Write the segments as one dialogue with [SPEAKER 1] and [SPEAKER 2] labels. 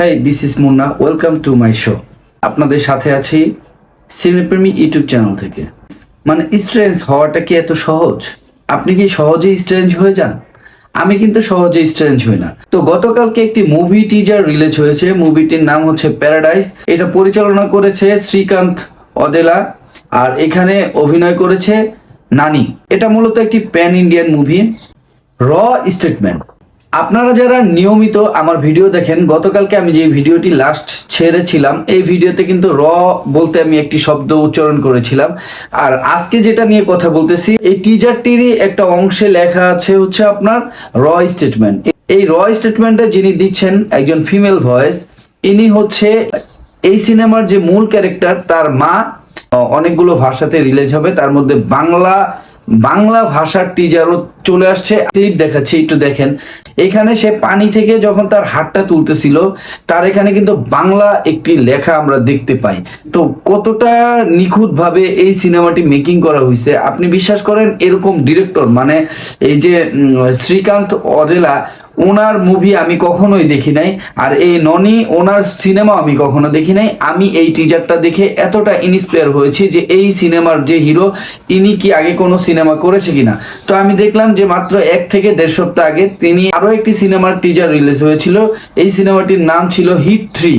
[SPEAKER 1] হ্যাঁ this is Munna welcome to my show আপনাদের সাথে আছি সিনেপ্রেমী ইউটিউব চ্যানেল থেকে। মানে স্ট্রেঞ্জ হওয়াটা কি এত সহজ? আপনি কি সহজেই স্ট্রেঞ্জ হয়ে যান? আমি কিন্তু সহজে স্ট্রেঞ্জ হই না। তো গতকালকে একটি মুভি টিজার রিলিজ হয়েছে। মুভিটির নাম হচ্ছে প্যারাডাইস এটা পরিচালনা করেছে শ্রীকান্ত অদেলা আর এখানে অভিনয় করেছে নানি। এটা মূলত একটি প্যান ইন্ডিয়ান মুভি র স্টেটমেন্ট আপনারা যারা নিয়মিত আমার ভিডিও দেখেন, গতকালকে আমি যে ভিডিওটি লাস্ট ছেড়েছিলাম, এই ভিডিওতে কিন্তু র বলতে আমি একটি শব্দ উচ্চারণ করেছিলাম। আর আজকে যেটা নিয়ে কথা বলতেছি, এই টিজারটিরই একটা অংশে লেখা আছে হচ্ছে আপনার র স্টেটমেন্ট এই র স্টেটমেন্টে যিনি দিচ্ছেন একজন ফিমেল ভয়েস ইনি হচ্ছে এই সিনেমার যে মূল ক্যারেক্টার তার মা, অনেকগুলো ভাষাতে রিলিজ হবে, তার মধ্যে বাংলা বাংলা ভাষার টিজারও চলে আসছে। ক্লিপ দেখাচ্ছি, একটু দেখেন। এখানে সে পানি থেকে যখন তার হাতটা তুলতেছিল, তার এখানে কিন্তু বাংলা একটি লেখা আমরা দেখতে পাই। তো কতটা নিখুঁতভাবে এই সিনেমাটি মেকিং করা হয়েছে আপনি বিশ্বাস করেন? এরকম ডিরেক্টর মানে এই যে শ্রীকান্ত অদেলা ওনার মুভি আমি কখনোই দেখি নাই, আর এই ননি, ওনার সিনেমা আমি কখনো দেখি নাই। আমি এই টিজারটা দেখে এতটা ইন্সপায়ার হয়েছি যে এই সিনেমার যে হিরো ইনি কি আগে কোনো সিনেমা করেছে কিনা। তো আমি দেখলাম যে মাত্র এক থেকে দেড় সপ্তাহ আগে তিনি আরও একটি সিনেমার টিজার রিলিজ হয়েছিল। এই সিনেমাটির নাম ছিল হিট থ্রি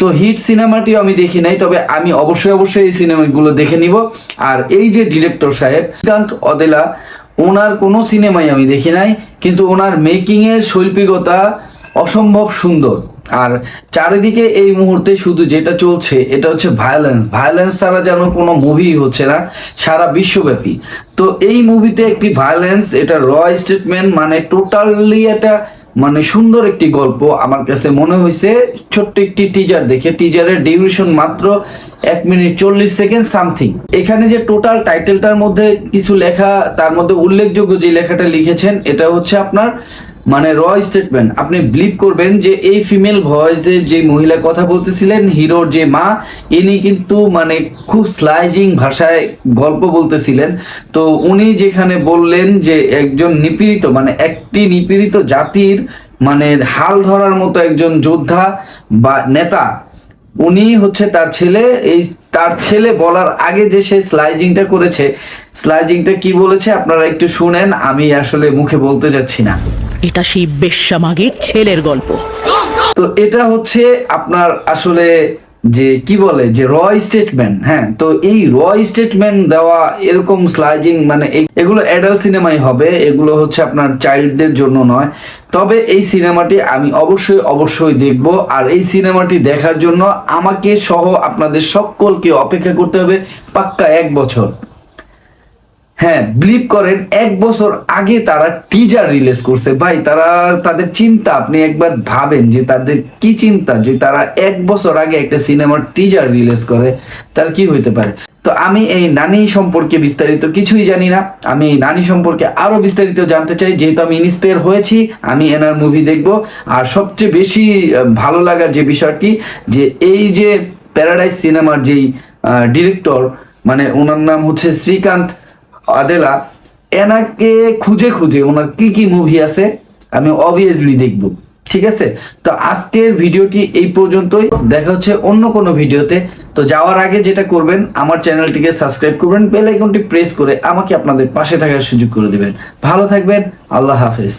[SPEAKER 1] তো হিট সিনেমাটিও আমি দেখি নাই, তবে আমি অবশ্যই অবশ্যই এই সিনেমাগুলো দেখে নিব। আর এই যে ডিরেক্টর সাহেব শ্রীকান্ত অদেলা, ওনার কোনো সিনেমাই আমি দেখি নাই, কিন্তু ওনার মেকিংয়ের শৈল্পিকতা অসম্ভব সুন্দর। আর চারিদিকে এই মুহূর্তে শুধু যেটা চলছে, এটা হচ্ছে ভায়োলেন্স ভায়োলেন্স ছাড়া যেন কোনো মুভি হচ্ছে না, সারা বিশ্বব্যাপী। তো এই মুভিতে একটি ভায়োলেন্স এটা র স্টেটমেন্ট মানে টোটালি এটা মানে সুন্দর একটি গল্প। আমার কাছে মনে হয়েছে ছোট্ট একটি টিজার দেখে। টিজারের ডিউরেশন মাত্র এক মিনিট চল্লিশ সেকেন্ড সামথিং এখানে যে টোটাল টাইটেলটার মধ্যে কিছু লেখা, তার মধ্যে উল্লেখযোগ্য যে লেখাটা লিখেছেন, এটা হচ্ছে আপনার মানে র স্টেটমেন্ট আপনি বিলিভ করবেন যে এই ফিমেল ভয়েসে যে মহিলা কথা বলতেছিলেন, হিরোর যে মা, ইনি কিন্তু মানে খুব স্লাইজিং ভাষায় গল্প বলতেছিলেন। তো উনি যেখানে বললেন যে একজন নিপীড়িত মানে একটি নিপীড়িত জাতির মানে হাল ধরার মতো একজন যোদ্ধা বা নেতা, উনি হচ্ছে তার ছেলে। এই তার ছেলে বলার আগে যে সে স্লাইজিংটা করেছে স্লাইজিংটা কি বলেছে আপনারা একটু শুনেন, আমি আসলে মুখে বলতে যাচ্ছি না।
[SPEAKER 2] এটা সেই বেশ্যামাগের ছেলের গল্প।
[SPEAKER 1] তো এটা হচ্ছে আপনার আসলে যে কি বলে, যে র স্টেটমেন্ট হ্যাঁ? তো এই র স্টেটমেন্ট দেওয়া এরকম স্লাইজিং মানে এগুলো অ্যাডাল্ট সিনেমাই হবে, এগুলো হচ্ছে আপনার চাইল্ডদের জন্য নয়। তবে এই সিনেমাটি আমি অবশ্যই অবশ্যই দেখব, আর এই সিনেমাটি দেখার জন্য আমাকে সহ আপনাদের সকলকে অপেক্ষা করতে হবে পাক্কা এক বছর। হ্যাঁ বিলিভ করেন, এক বছর আগে তারা টিজার রিলিজ করছে। ভাই, তারা, তাদের চিন্তা, আপনি একবার ভাবেন যে তাদের কি চিন্তা, যে তারা এক বছর আগে একটা সিনেমার টিজার রিলিজ করে, তার কি হইতে পারে? তো আমি এই নানি সম্পর্কে বিস্তারিত কিছুই জানি না। আমি নানি সম্পর্কে আরও বিস্তারিত জানতে চাই, যেহেতু আমি ইন্সপায়ার হয়েছি, আমি এনার মুভি দেখব। আর সবচেয়ে বেশি ভালো লাগার যে বিষয়টি, যে এই যে প্যারাডাইস সিনেমার যেই ডিরেক্টর মানে ওনার নাম হচ্ছে শ্রীকান্ত আদেলা, এনাকে খুঁজে খুঁজে ওনার কি কি মুভি আছে আমি অবভিয়াসলি দেখব, ঠিক আছে? তো আজকের ভিডিওটি এই পর্যন্তই। দেখা হচ্ছে অন্য কোনো ভিডিওতে। তো যাওয়ার আগে যেটা করবেন, আমার চ্যানেলটিকে সাবস্ক্রাইব করবেন বেল আইকনটি প্রেস করে আমাকে আপনাদের পাশে থাকার সুযোগ করে দিবেন। ভালো থাকবেন, আল্লাহ হাফেজ।